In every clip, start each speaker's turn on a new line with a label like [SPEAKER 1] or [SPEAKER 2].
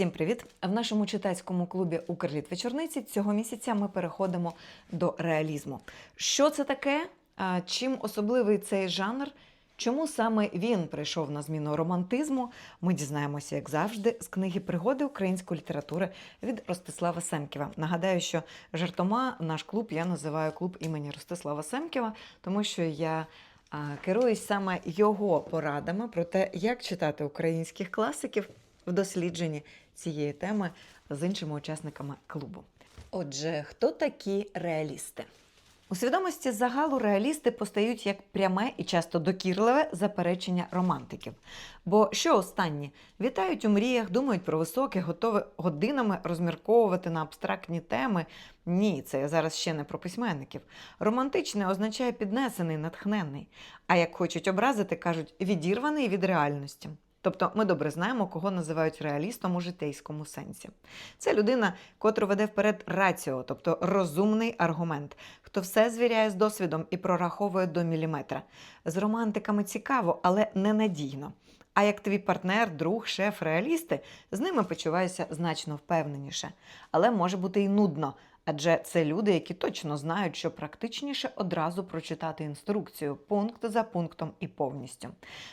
[SPEAKER 1] Всім привіт! В нашому читацькому клубі Укрліт вечорниці цього місяця ми переходимо до реалізму. Що це таке? Чим особливий цей жанр? Чому саме він прийшов на зміну романтизму? Ми дізнаємося, як завжди, з книги Пригоди української літератури від Ростислава Семківа. Нагадаю, що жартома наш клуб я називаю клуб імені Ростислава Семківа, тому що я керуюсь саме його порадами про те, як читати українських класиків в дослідженні цієї теми з іншими учасниками клубу. Отже, хто такі реалісти? У свідомості загалу реалісти постають як пряме і часто докірливе заперечення романтиків. Бо що останні вітають у мріях, думають про високе, готові годинами розмірковувати на абстрактні теми. Ні, це я зараз ще не про письменників. Романтичне означає піднесений, натхненний. А як хочуть образити, кажуть відірваний від реальності. Тобто ми добре знаємо, кого називають реалістом у житейському сенсі. Це людина, котру веде вперед раціо, тобто розумний аргумент, хто все звіряє з досвідом і прораховує до міліметра. З романтиками цікаво, але ненадійно. А як твій партнер, друг, шеф, реалісти, з ними почуваєшся значно впевненіше. Але може бути і нудно, адже це люди, які точно знають, що практичніше одразу прочитати інструкцію пункт за пунктом і повністю.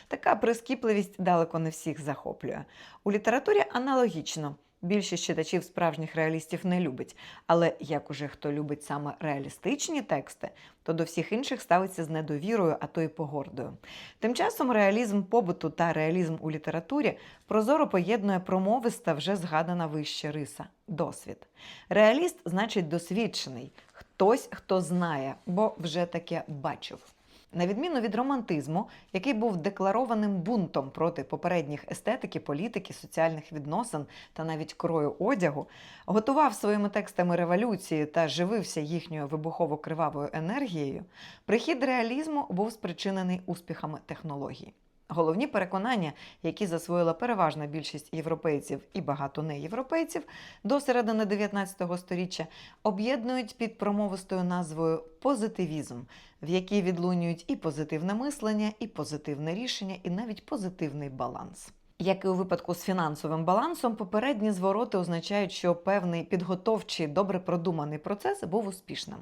[SPEAKER 1] Така прискіпливість далеко не всіх захоплює. У літературі аналогічно. Більшість читачів справжніх реалістів не любить, але як уже хто любить саме реалістичні тексти, то до всіх інших ставиться з недовірою, а то й погордою. Тим часом реалізм побуту та реалізм у літературі прозоро поєднує промовиста вже згадана вища риса досвід. Реаліст значить досвідчений, хтось, хто знає, бо вже таке бачив. На відміну від романтизму, який був декларованим бунтом проти попередніх естетики, політики, соціальних відносин та навіть крою одягу, готував своїми текстами революції та живився їхньою вибухово-кривавою енергією, прихід реалізму був спричинений успіхами технологій. Головні переконання, які засвоїла переважна більшість європейців і багато неєвропейців до середини 19 століття, об'єднують під промовистою назвою позитивізм, в якій відлунюють і позитивне мислення, і позитивне рішення, і навіть позитивний баланс. Як і у випадку з фінансовим балансом, попередні звороти означають, що певний підготовчий, добре продуманий процес був успішним.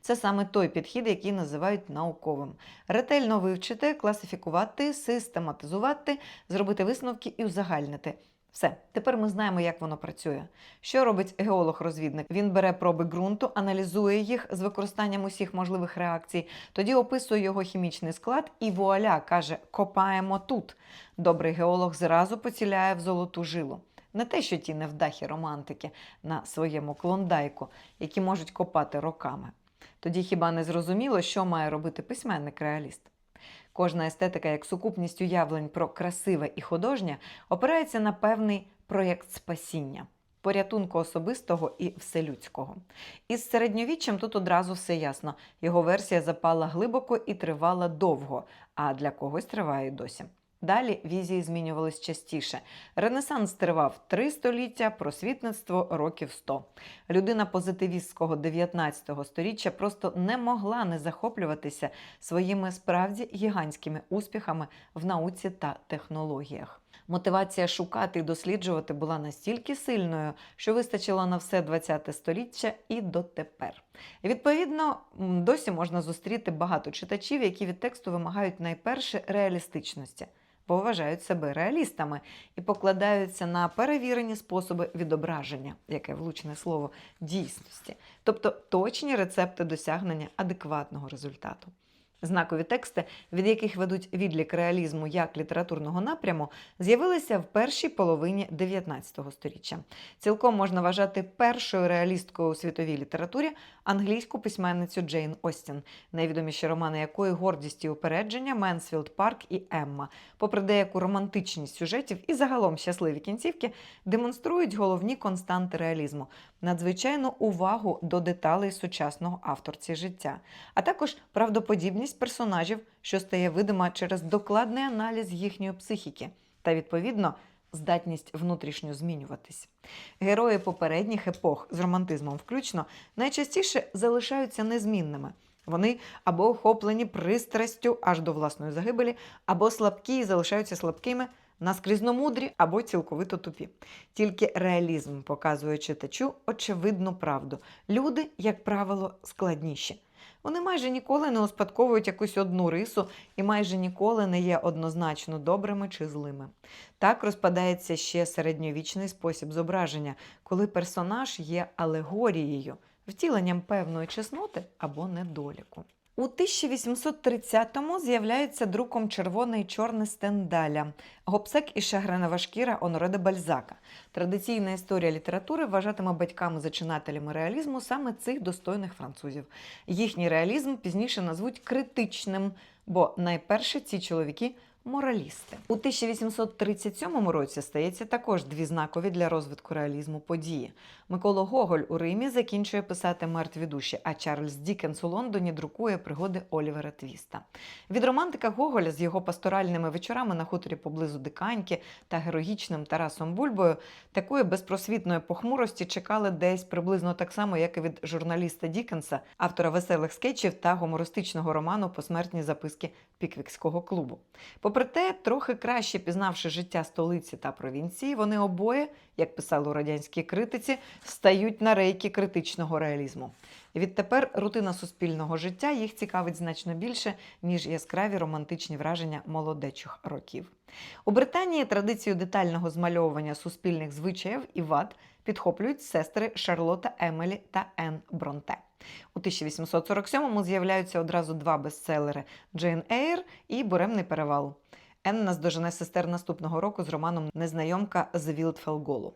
[SPEAKER 1] Це саме той підхід, який називають науковим: ретельно вивчити, класифікувати, систематизувати, зробити висновки і узагальнити. Все, тепер ми знаємо, як воно працює. Що робить геолог-розвідник? Він бере проби ґрунту, аналізує їх з використанням усіх можливих реакцій, тоді описує його хімічний склад і вуаля каже: копаємо тут. Добрий геолог зразу поціляє в золоту жилу. Не те, що ті невдахі романтики на своєму клондайку, які можуть копати роками. Тоді хіба не зрозуміло, що має робити письменник-реаліст? Кожна естетика, як сукупність уявлень про красиве і художнє, опирається на певний проєкт спасіння, порятунку особистого і вселюдського. Із середньовіччям тут одразу все ясно. Його версія запала глибоко і тривала довго, а для когось триває досі. Далі візії змінювались частіше. Ренесанс тривав три століття, просвітництво років сто. Людина позитивістського 19 століття просто не могла не захоплюватися своїми справді гігантськими успіхами в науці та технологіях. Мотивація шукати і досліджувати була настільки сильною, що вистачило на все 20 століття і дотепер. Відповідно, досі можна зустріти багато читачів, які від тексту вимагають найперше реалістичності бо вважають себе реалістами і покладаються на перевірені способи відображення, яке влучне слово дійсності, тобто точні рецепти досягнення адекватного результату. Знакові тексти, від яких ведуть відлік реалізму як літературного напряму, з'явилися в першій половині 19 століття. Цілком можна вважати першою реалісткою у світовій літературі англійську письменницю Джейн Остін, найвідоміші романи якої гордість і упередження Менсфілд Парк і Емма, попри деяку романтичність сюжетів і загалом щасливі кінцівки, демонструють головні константи реалізму, надзвичайну увагу до деталей сучасного авторці життя, а також правдоподібність персонажів, що стає видима через докладний аналіз їхньої психіки, та відповідно. Здатність внутрішньо змінюватись. Герої попередніх епох з романтизмом включно найчастіше залишаються незмінними. Вони або охоплені пристрастю аж до власної загибелі, або слабкі і залишаються слабкими наскрізно мудрі або цілковито тупі. Тільки реалізм показує читачу очевидну правду. Люди, як правило, складніші. Вони майже ніколи не успадковують якусь одну рису і майже ніколи не є однозначно добрими чи злими. Так розпадається ще середньовічний спосіб зображення, коли персонаж є алегорією, втіленням певної чесноти або недоліку. У 1830-му з'являється друком червоне і чорне Стендаля, гопсек і Шагренова шкіра Онореда Бальзака. Традиційна історія літератури вважатиме батьками-зачинателями реалізму саме цих достойних французів. Їхній реалізм пізніше назвуть критичним, бо найперше ці чоловіки моралісти. У 1837 році стається також дві знакові для розвитку реалізму події. Микола Гоголь у Римі закінчує писати мертві душі, а Чарльз Дікенс у Лондоні друкує пригоди Олівера Твіста. Від романтика Гоголя з його пасторальними вечорами на хуторі поблизу Диканьки та героїчним Тарасом Бульбою такої безпросвітної похмурості чекали десь приблизно так само, як і від журналіста Дікенса, автора веселих скетчів та гумористичного роману Посмертні записки Піквікського клубу. Попри те, трохи краще пізнавши життя столиці та провінції, вони обоє, як писали у радянській критиці, стають на рейки критичного реалізму. І відтепер рутина суспільного життя їх цікавить значно більше, ніж яскраві романтичні враження молодечих років. У Британії традицію детального змальовування суспільних звичаїв і вад підхоплюють сестри Шарлота Емелі та Енн Бронте. У 1847-му з'являються одразу два бестселери Джейн Ейр і Буремний перевал. Енн наздожене сестер наступного року з романом Незнайомка з Вілдфелголу.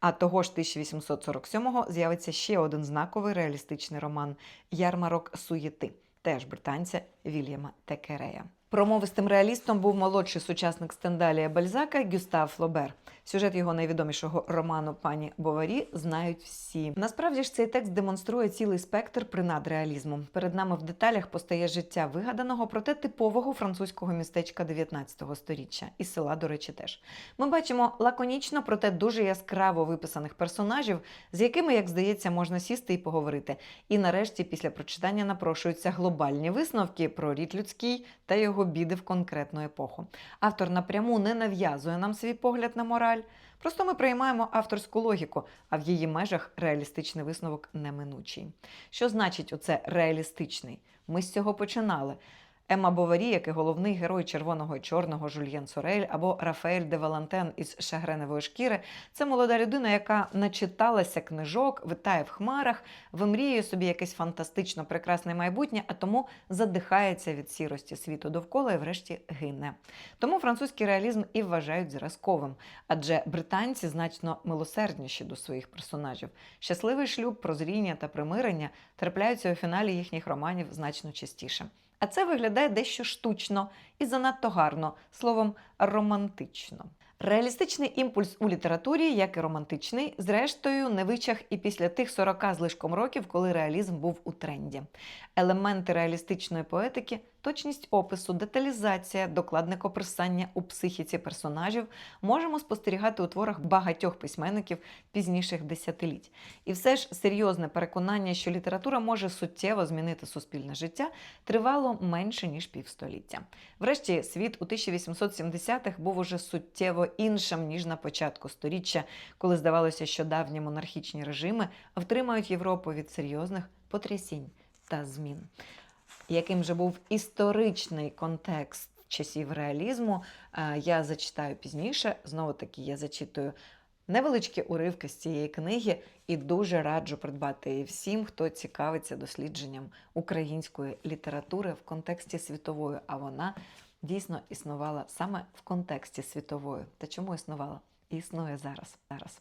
[SPEAKER 1] А того ж 1847-го з'явиться ще один знаковий реалістичний роман Ярмарок суєти, теж британця Вільяма Текерея. Промовистим реалістом був молодший сучасник Стендалія Бальзака Гюстав Флобер. Сюжет його найвідомішого роману Пані Боварі знають всі. Насправді ж цей текст демонструє цілий спектр принад реалізму. Перед нами в деталях постає життя вигаданого, проте типового французького містечка 19 століття і села, до речі, теж. Ми бачимо лаконічно, проте дуже яскраво виписаних персонажів, з якими, як здається, можна сісти і поговорити. І нарешті, після прочитання, напрошуються глобальні висновки про рід людський та його біди в конкретну епоху. Автор напряму не нав'язує нам свій погляд на мораль. Просто ми приймаємо авторську логіку, а в її межах реалістичний висновок неминучий. Що значить оце реалістичний? Ми з цього починали. Ема Боварі, як і головний герой червоного і чорного Жульєн Сорель або Рафаель де Валантен із шагреневої шкіри, це молода людина, яка начиталася книжок, витає в хмарах, вимріює собі якесь фантастично прекрасне майбутнє, а тому задихається від сірості світу довкола і врешті гине. Тому французький реалізм і вважають зразковим, адже британці значно милосердніші до своїх персонажів. Щасливий шлюб, прозріння та примирення трапляються у фіналі їхніх романів значно частіше. А це виглядає дещо штучно і занадто гарно, словом, романтично. Реалістичний імпульс у літературі, як і романтичний, зрештою не вичах і після тих 40 з лишком років, коли реалізм був у тренді. Елементи реалістичної поетики, точність опису, деталізація, докладне копирсання у психіці персонажів можемо спостерігати у творах багатьох письменників пізніших десятиліть. І все ж серйозне переконання, що література може суттєво змінити суспільне життя, тривало менше ніж півстоліття. Врешті світ у 1870-х був уже суттєво іншим ніж на початку сторіччя, коли здавалося, що давні монархічні режими втримають Європу від серйозних потрясінь та змін. Яким же був історичний контекст часів реалізму, е, я зачитаю пізніше. Знову таки, я зачитую невеличкі уривки з цієї книги і дуже раджу придбати її всім, хто цікавиться дослідженням української літератури в контексті світової, а вона дійсно існувала саме в контексті світової. Та чому існувала? Існує зараз. зараз.